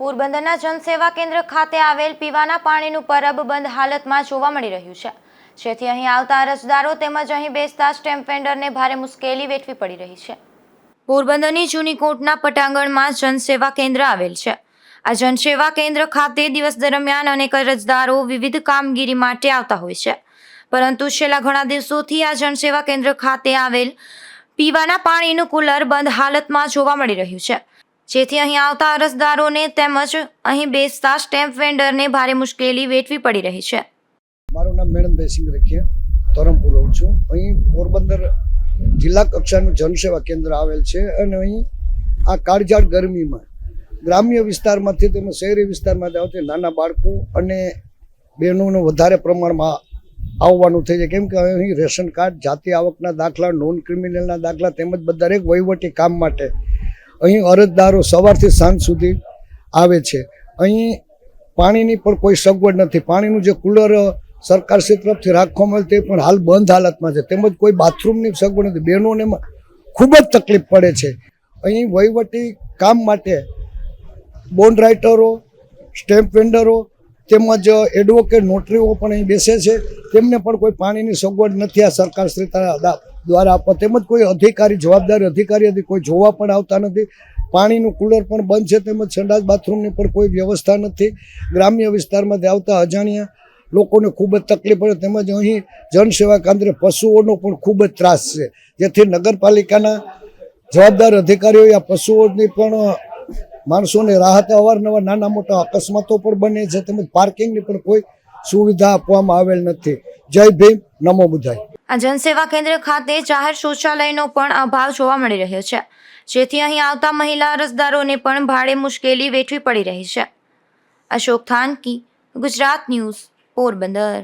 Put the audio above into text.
પોરબંદરના જનસેવા કેન્દ્ર ખાતે આવેલ પીવાના પાણીનું પરબ બંધ હાલતમાં જોવા મળી રહ્યું છે. જેથી અહીં આવતા અરજદારો તેમજ અહીં બેસતા સ્ટેમ્પ વેન્ડરને ભારે મુશ્કેલી વેઠવી પડી રહી છે. પોરબંદરની જૂની કોટના પટાંગણમાં જનસેવા કેન્દ્ર આવેલ છે. આ જનસેવા કેન્દ્ર ખાતે દિવસ દરમિયાન અનેક અરજદારો વિવિધ કામગીરી માટે આવતા હોય છે. પરંતુ છેલ્લા ઘણા દિવસોથી આ જનસેવા કેન્દ્ર ખાતે આવેલ પીવાના પાણીનું કુલર બંધ હાલતમાં જોવા મળી રહ્યું છે. જેથી અહીં આવતા અરજદારોને તેમજ અહીં બેસતા સ્ટેમ્પ વેન્ડરને ભારે મુશ્કેલી વેઠવી પડી રહી છે. મારું નામ મેણનભાઈ સિંહ રખિયા, ધરમપુર રહું છું. અહીં પોરબંદર જિલ્લા કક્ષાનું જનસેવા કેન્દ્ર આવેલ છે અને અહીં આ કાળઝાળ ગરમીમાં ગ્રામ્ય વિસ્તારમાંથી તેમજ શહેરી વિસ્તારમાંથી આવતી નાના બાળકો અને બહેનોનું વધારે પ્રમાણમાં આવવાનું થઈ જાય. કેમ કે અહીં રેશન કાર્ડ, જાતિ આવકના દાખલા, નોન ક્રિમિનલના દાખલા તેમજ બધા દરેક વહીવટી કામ માટે અહીં અરજદારો સવારથી સાંજ સુધી આવે છે. અહીં પાણીની પણ કોઈ સગવડ નથી. પાણીનું જે કુલર સરકારશ્રી તરફથી રાખવામાં આવે તે પણ હાલ બંધ હાલતમાં છે. તેમજ કોઈ બાથરૂમની સગવડ નથી. બહેનોને ખૂબ જ તકલીફ પડે છે. અહીં વહીવટી કામ માટે બોન્ડ રાઇટરો, સ્ટેમ્પ વેન્ડરો તેમજ એડવોકેટ, નોટરીઓ પણ અહીં બેસે છે. તેમને પણ કોઈ પાણીની સગવડ નથી. આ સરકાર શ્રી દ્વારા આપવા તેમજ કોઈ અધિકારી, જવાબદાર અધિકારી હતી, કોઈ જોવા પણ આવતા નથી. પાણીનું કુલર પણ બંધ છે તેમજ સંડાસ બાથરૂમની પણ કોઈ વ્યવસ્થા નથી. ગ્રામ્ય વિસ્તારમાંથી આવતા અજાણ્યા લોકોને ખૂબ જ તકલીફ પડે. તેમજ અહીં જનસેવા કેન્દ્રે પશુઓનો પણ ખૂબ જ ત્રાસ છે. જેથી નગરપાલિકાના જવાબદાર અધિકારીઓએ આ પશુઓની પણ માણસોને રાહત અવારનવાર નાના મોટા અકસ્માતો પણ બને છે. તેમજ પાર્કિંગની પણ કોઈ સુવિધા આપવામાં આવેલ નથી. જય ભીમ. નમો બુધાય. આ જનસેવા કેન્દ્ર ખાતે જાહેર શૌચાલયનો પણ અભાવ જોવા મળી રહ્યો છે. જેથી અહીં આવતા મહિલા અરજદારોને પણ ભારે મુશ્કેલી વેઠવી પડી રહી છે. અશોક થાનકી, ગુજરાત ન્યૂઝ, પોરબંદર.